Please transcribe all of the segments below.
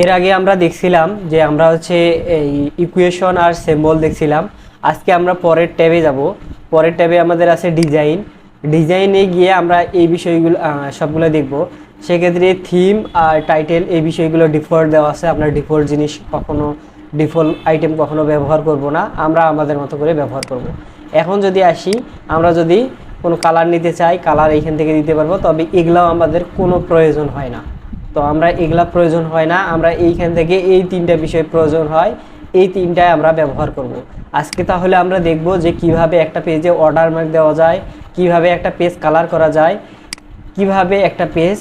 এর আগে আমরা দেখছিলাম যে আমরা হচ্ছে এই ইকুয়েশন আর সিম্বল দেখছিলাম। আজকে আমরা পরের ট্যাবে যাব। পরের ট্যাবে আমাদের আছে ডিজাইন ডিজাইনে গিয়ে আমরা এই বিষয়গুলো সবগুলো দেখব। সেক্ষেত্রে থিম আর টাইটেল এই বিষয়গুলো ডিফল্ট দেওয়া আছে। আপনার ডিফল্ট জিনিস কখনো ডিফল্ট আইটেম কখনো ব্যবহার করব না। আমরা আমাদের মতো করে ব্যবহার করব। এখন যদি আসি, আমরা যদি কোনো কালার নিতে চাই কালার এইখান থেকে দিতে পারব, তবে এগুলাও আমাদের কোনো প্রয়োজন হয় না। তো আমরা এগুলা প্রয়োজন হয় না, আমরা এইখান থেকে এই তিনটা বিষয় প্রয়োজন হয়, এই তিনটায় আমরা ব্যবহার করব। আজকে তাহলে আমরা দেখব যে কীভাবে একটা পেজে অর্ডার মার্ক দেওয়া যায়, কীভাবে একটা পেজ কালার করা যায়, কীভাবে একটা পেজ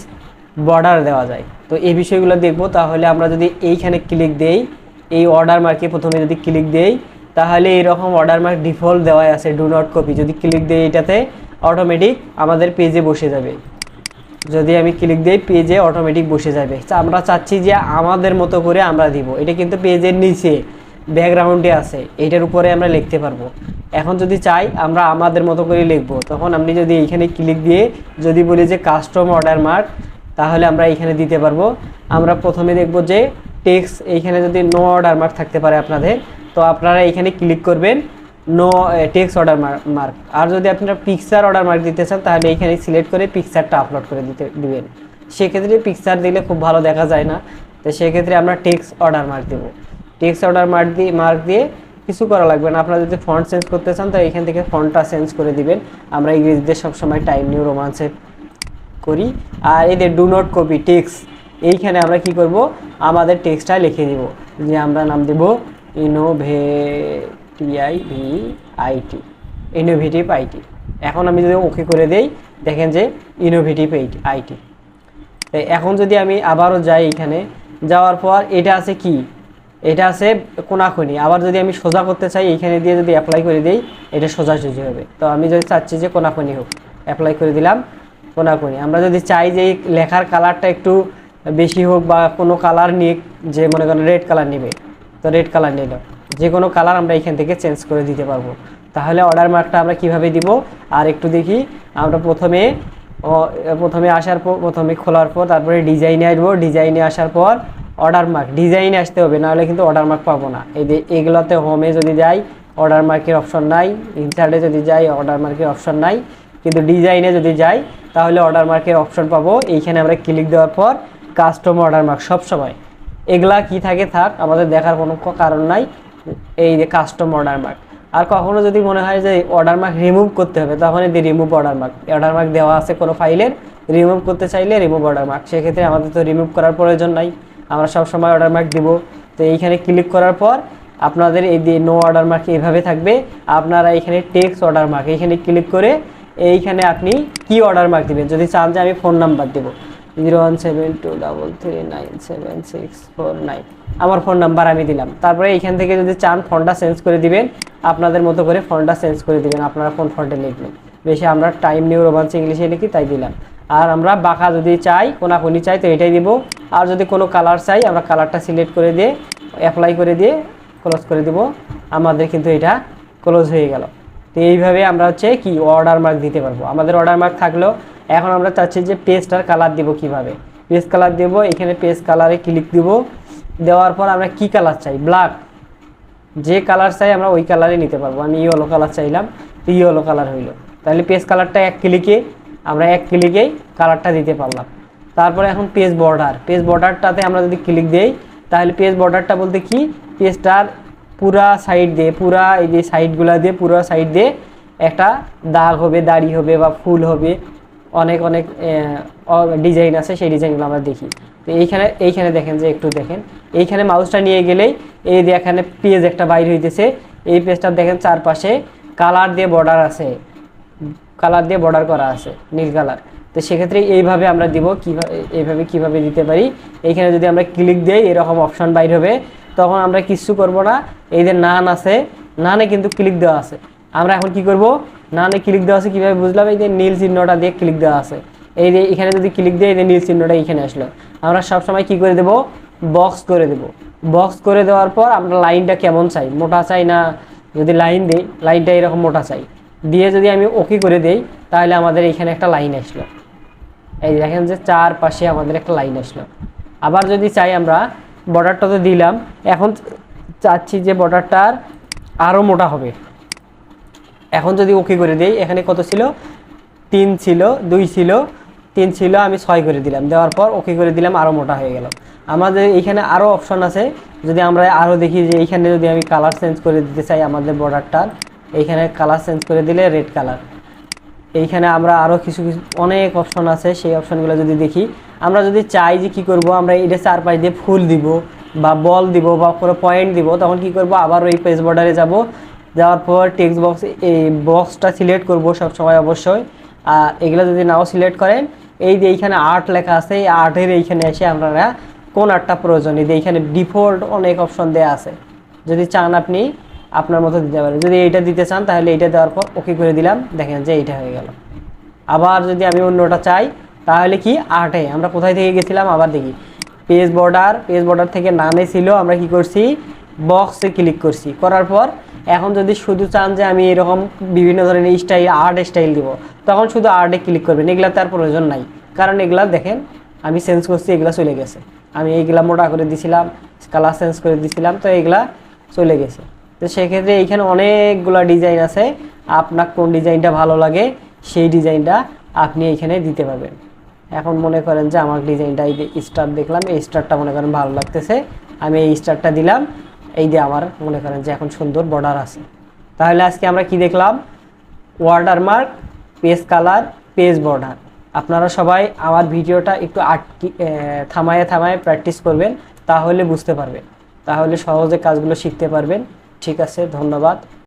বর্ডার দেওয়া যায়। তো এই বিষয়গুলো দেখব, তাহলে আমরা যদি এইখানে ক্লিক দেই, এই অর্ডার মার্কে প্রথমে যদি ক্লিক দেই, তাহলে এইরকম অর্ডার মার্ক ডিফল্ট দেওয়া আছে ডু নট কপি যদি ক্লিক দেই এটাতে অটোমেটিক আমাদের পেজে বসে যাবে। যদি আমি ক্লিক দিই পেজে অটোমেটিক বসে যাবে। আমরা চাচ্ছি যে আমাদের মতো করে আমরা দিব। এটা কিন্তু পেজের নিচে ব্যাকগ্রাউন্ডে আছে। এটার উপরে আমরা লিখতে পারব। এখন যদি চাই আমরা আমাদের মতো করে লিখব। তখন আপনি যদি এইখানে ক্লিক দিয়ে যদি বলি যে কাস্টম অর্ডার মার্ক তাহলে আমরা এইখানে দিতে পারব। আমরা প্রথমে দেখব যে টেক্স এইখানে যদি নো অর্ডার মার্ক থাকতে পারে আপনাদের, তো আপনারা এইখানে ক্লিক করবেন। নো টেক্সট অর্ডার মার্ক আর যদি আপনারা পিকচার অর্ডার মার্ক দিতে চান, তাহলে এখানে সিলেক্ট করে পিকচারটা আপলোড করে দিতে, দিবেন। সেক্ষেত্রে পিকচার দিলে খুব ভালো দেখা যায় না। তো সেক্ষেত্রে আমরা টেক্সট অর্ডার মার্ক দেবো। টেক্সট অর্ডার মার্ক দিয়ে মার্ক দিয়ে কিছু করা লাগবে না। আপনারা যদি ফন্ট চেঞ্জ করতে চান তো এখান থেকে ফন্টটা চেঞ্জ করে দিবেন। আমরা ইংরেজিতে সবসময় টাইম নিউ রোমান্সে করি। আর এদের ডু নট কপি টেক্সট এইখানে আমরা কি করব? আমাদের টেক্সটটা লিখে দিব। যে আমরা নাম দেব ইনোভেটিআই আইটি ইনোভেটিভ আইটি এখন আমি যদি ওকে করে দেই, দেখেন যে ইনোভেটিভ আইটি তাই এখন যদি আমি আবারও যাই এখানে, যাওয়ার পর এটা আছে কি? এটা আছে কোনাকুনি। আবার যদি আমি সোজা করতে চাই এইখানে দিয়ে যদি অ্যাপ্লাই করে দিই, এটা সোজাসুজি হবে। তো আমি যদি চাচ্ছি যে কোনাকুনি হোক অ্যাপ্লাই করে দিলাম, কোনাকুনি। আমরা যদি চাই যে লেখার কালারটা একটু বেশি হোক বা কোনো কালার নিক, যে মনে করেন রেড কালার নেবে, তো রেড কালার নিল যে কোনো কালার আমরা এখান থেকে চেঞ্জ করে দিতে পারব। তাহলে অর্ডার মার্কটা আমরা কীভাবে দিব? আর একটু দেখি, আমরা প্রথমে প্রথমে আসার পর, প্রথমে খোলার পর, তারপরে ডিজাইনে আসব। ডিজাইনে আসার পর অর্ডার মার্ক ডিজাইনে আসতে হবে, নাহলে কিন্তু অর্ডার মার্ক পাবো না। এই যে এগুলোতে হোমে যদি যাই অর্ডার মার্কের অপশন নাই ইনসার্টে যদি যাই অর্ডার মার্কের অপশন নাই। কিন্তু ডিজাইনে যদি যাই, তাহলে অর্ডার মার্কের অপশন পাবো। এইখানে আমরা ক্লিক দেওয়ার পর কাস্টম অর্ডার মার্ক সবসময়। এগুলা কি থাকে থাক, আমাদের দেখার কোনো কারণ নাই। এই যে কাস্টম অর্ডার মার্ক আর কখনো যদি মনে হয় যে অর্ডার মার্ক রিমুভ করতে হবে তখন এই remove order mark order mark দেওয়া আছে কোনো ফাইলের রিমুভ করতে চাইলে রিমুভ অর্ডার মার্ক সেক্ষেত্রে আমাদের তো রিমুভ করার প্রয়োজন নাই। আমরা সব সময় অর্ডার মার্ক দিব। তো এইখানে ক্লিক করার পর আপনাদের এই যে নো অর্ডার মার্ক এইভাবে থাকবে। আপনারা এখানে টেক্সট অর্ডার মার্ক এইখানে ক্লিক করে এইখানে আপনি কি অর্ডার মার্ক দিবেন। যদি চান যে আমি ফোন নাম্বার দেবো। Zero one seven two double three nine seven six four nine. আমার ফোন নাম্বার আমি দিলাম। তারপরে এখান থেকে যদি চান ফোনটা চেঞ্জ করে দিবেন, আপনাদের মতো করে ফোনটা চেঞ্জ করে দিবেন, আপনারা কোন ফন্টে লিখবেন। বেশি আমরা টাইম নিউ রোমান্স ইংলিশে লিখি, তাই দিলাম। আর আমরা বাঁকা যদি চাই, কোনাকুনি চাই, তো এটাই দিব। আর যদি কোনো কালার চাই, আমরা কালারটা সিলেক্ট করে দিয়ে অ্যাপ্লাই করে দিয়ে ক্লোজ করে দিব। আমাদের কিন্তু এটা ক্লোজ হয়ে গেল। তো এইভাবে আমরা হচ্ছে কি অর্ডার মার্ক দিতে পারব। আমাদের অর্ডার মার্ক থাকল এখন আমরা চাচ্ছি যে পেজটার কালার দিব কীভাবে? পেজ কালার দেবো, এখানে পেজ কালারে ক্লিক দিব। দেওয়ার পর আমরা কি কালার চাই? ব্ল্যাক যে কালার চাই আমরা ওই কালারই নিতে পারব। আমি ইয়েলো কালার চাইলাম, তো ইয়েলো কালার হইল। তাহলে পেজ কালারটা এক ক্লিকে আমরা এক ক্লিকেই কালারটা দিতে পারলাম। তারপরে এখন পেজ বর্ডার পেজ বর্ডারটাতে আমরা যদি ক্লিক দেই, তাহলে পেজ বর্ডারটা বলতে কি? পেজটার পুরা সাইড দিয়ে, পুরা এই যে সাইডগুলা দিয়ে, পুরো সাইড দিয়ে একটা দাগ হবে, দাড়ি হবে বা ফুল হবে। অনেক অনেক ডিজাইন আছে, সেই ডিজাইনগুলো আমরা দেখি। তো এইখানে এইখানে দেখেন যে একটু দেখেন। এইখানে মাউসটা নিয়ে গেলেই এই যে এখানে পেজ একটা বাইর হইতেছে। এই পেজটা দেখেন চারপাশে কালার দিয়ে বর্ডার আছে। কালার দিয়ে বর্ডার করা আছে, নীল কালার তো সেক্ষেত্রে এইভাবে আমরা দিব কীভাবে এইভাবে কীভাবে দিতে পারি। এইখানে যদি আমরা ক্লিক দিই, এরকম অপশন বাইর হবে। তখন আমরা কিচ্ছু করব না। এই যে নান আছে নানে কিন্তু ক্লিক দেওয়া আছে। আমরা এখন কি করব? নানে ক্লিক দেওয়া আছে, কীভাবে বুঝলাম? এই যে নীল চিহ্নটা দিয়ে ক্লিক দেওয়া আছে। এই যে এখানে যদি ক্লিক দিই, এই যে নীল চিহ্নটা এখানে আসলো। আমরা সবসময় কি করে দেব? বক্স করে দেব। বক্স করে দেওয়ার পর আমরা লাইনটা কেমন চাই? মোটা চাই না যদি লাইন দিই? লাইনটা এরকম মোটা চাই। দিয়ে যদি আমি ওকে করে দেই, তাহলে আমাদের এখানে একটা লাইন আসলো। এই দেখেন যে চার পাশে আমাদের একটা লাইন আসলো। আবার যদি চাই আমরা বর্ডারটা তো দিলাম। এখন চাচ্ছি যে বর্ডারটার আরও মোটা হবে। এখন যদি ওকে করে দিই, এখানে কত ছিল? তিন ছিল, দুই ছিল, তিন ছিল, আমি ছয় করে দিলাম। দেওয়ার পর ওকে করে দিলাম আরও মোটা হয়ে গেল। আমাদের এইখানে আরও অপশন আছে। যদি আমরা আরও দেখি যে এইখানে যদি আমি কালার চেঞ্জ করে দিতে চাই আমাদের বর্ডারটার এইখানে কালার চেঞ্জ করে দিলে রেড কালার এইখানে আমরা আরও কিছু কিছু, অনেক অপশন আছে। সেই অপশনগুলো যদি দেখি, আমরা যদি চাই যে কি করব, আমরা এটা চারপাশ দিয়ে ফুল দিব, বা বল দিব, বা কোনো পয়েন্ট দিব, তখন কি করব? আবার ওই পেজ বর্ডারে যাব। যাওয়ার পর টেক্সট বক্স এই বক্সটা সিলেক্ট করব সব সময় অবশ্যই। আর এগুলো যদি নাও সিলেক্ট করেন, এই যে এইখানে আর্ট লেখা আছে, এই আর্টের এইখানে এসে আপনারা কোন আর্টটা প্রয়োজন? এই যে এইখানে ডিফল্ট অনেক অপশন দেওয়া আছে। যদি চান আপনি, আপনার মতো দিতে পারেন। যদি এইটা দিতে চান, তাহলে এইটা দেওয়ার পর ওকে করে দিলাম। দেখেন যে এইটা হয়ে গেল। আবার যদি আমি অন্যটা চাই, তাহলে কি আর্টে আমরা কোথায় থেকে গেছিলাম? আবার দেখি। পেজ বর্ডার পেজ বর্ডার থেকে নানে ছিল, আমরা কি করছি? বক্সে ক্লিক করছি। করার পর এখন যদি শুধু চান যে আমি এরকম বিভিন্ন ধরনের স্টাইল আর্ট স্টাইল দিব, তখন শুধু আর্টে ক্লিক করবেন। এগুলা তার প্রয়োজন নাই। কারণ এগুলা দেখেন, আমি চেঞ্জ করছি, এগুলা চলে গেছে। আমি এইগুলা মোটা করে দিছিলাম কালার চেঞ্জ করে দিছিলাম, তো এগুলা চলে গেছে। তো সেক্ষেত্রে এইখানে অনেকগুলা ডিজাইন আছে। আপনার কোন ডিজাইনটা ভালো লাগে, সেই ডিজাইনটা আপনি এইখানে দিতে পারবেন। এখন মনে করেন যে আমার ডিজাইনটা এই স্টার দেখলাম, এই স্টারটা মনে করেন ভালো লাগতেছে। আমি এই স্টারটা দিলাম এই দিয়ে আমার, মনে করেন যে এখন সুন্দর বর্ডার আছে। তাহলে আজকে আমরা কি দেখলাম? Watermark page colour page border আপনারা সবাই আমার ভিডিওটা একটু আটকি থামায় থামায়ে থামায়ে প্র্যাকটিস করবেন, তাহলে বুঝতে পারবেন। তাহলে সহজে কাজগুলো শিখতে পারবেন। ঠিক আছে, ধন্যবাদ।